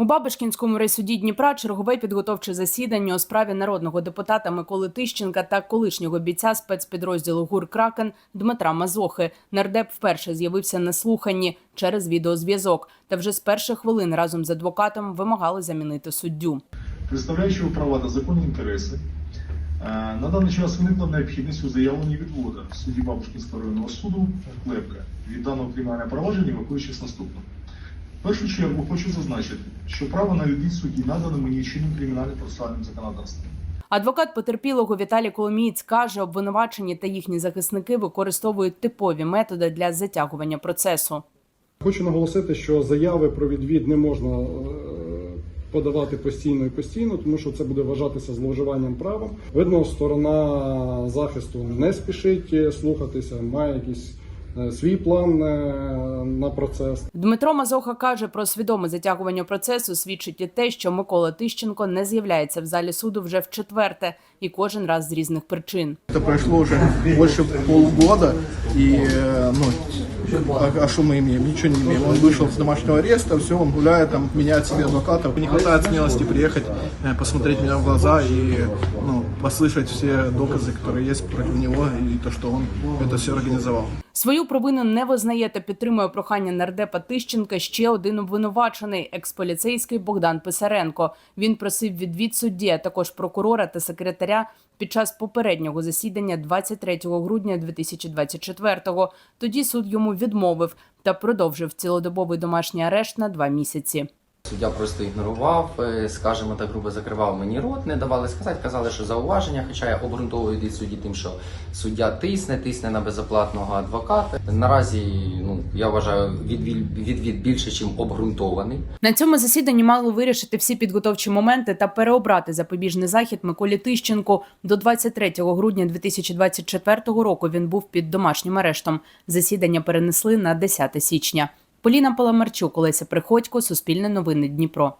У Бабишкінському райсуді Дніпра чергове підготовче засідання у справі народного депутата Миколи Тищенка та колишнього бійця спецпідрозділу ГУР Кракен Дмитра Мазохи. Нардеп вперше з'явився на слуханні через відеозв'язок. Та вже з перших хвилин разом з адвокатом вимагали замінити суддю. представляючого права та законні інтереси, е, на даний час виникла необхідність у заявленні відвода судді Бабушкінського районного суду Клепка від даного кримінального провадження, виходячи з наступного. В першу чергу хочу зазначити, що право на відвід судді надано мені чинним кримінальним процесуальним законодавством. Адвокат потерпілого Віталій Коломієць каже, обвинувачені та їхні захисники використовують типові методи для затягування процесу. Хочу наголосити, що заяви про відвід не можна е, подавати постійно і постійно, тому що це буде вважатися зловживанням правом. Видно, сторона захисту не спішить е, слухатися, має якийсь е, свій план е, на процес. Дмитро Мазоха каже про свідоме затягування процесу свідчить і те, що Микола Тищенко не з'являється в залі суду вже в четверте і кожен раз з різних причин. Это прошло уже больше полугода, и э, ну, а, а что мы имеем? Ничего не имеем. Он вышел с домашнего ареста, все, он гуляет, там, меняет себе адвокатов. Не хватает смелости приехать, э, посмотреть меня в глаза и ну, послышать все доказы, которые есть против него, и то, что он это все организовал. Свою провину не визнає та підтримує прохання нардепа Тищенка ще один обвинувачений експоліцейський Богдан Писаренко. Він просив відвід судді, а також прокурора та секретаря під час попереднього засідання 23 грудня 2024-го. Тоді суд йому відмовив та продовжив цілодобовий домашній арешт на два місяці. Суддя просто ігнорував, е, скажімо так, грубо закривав мені рот, не давали сказати, казали, що зауваження, хоча я обґрунтовую від судді тим, що суддя тисне, тисне на безоплатного адвоката. Наразі ну я вважаю відвід, відвід більше, ніж обґрунтований. На цьому засіданні мали вирішити всі підготовчі моменти та переобрати запобіжний захід Миколі Тищенку. До 23 грудня 2024 року він був під домашнім арештом. Засідання перенесли на 10 січня. Поліна Паламарчук, Олеся Приходько, Суспільне новини Дніпро.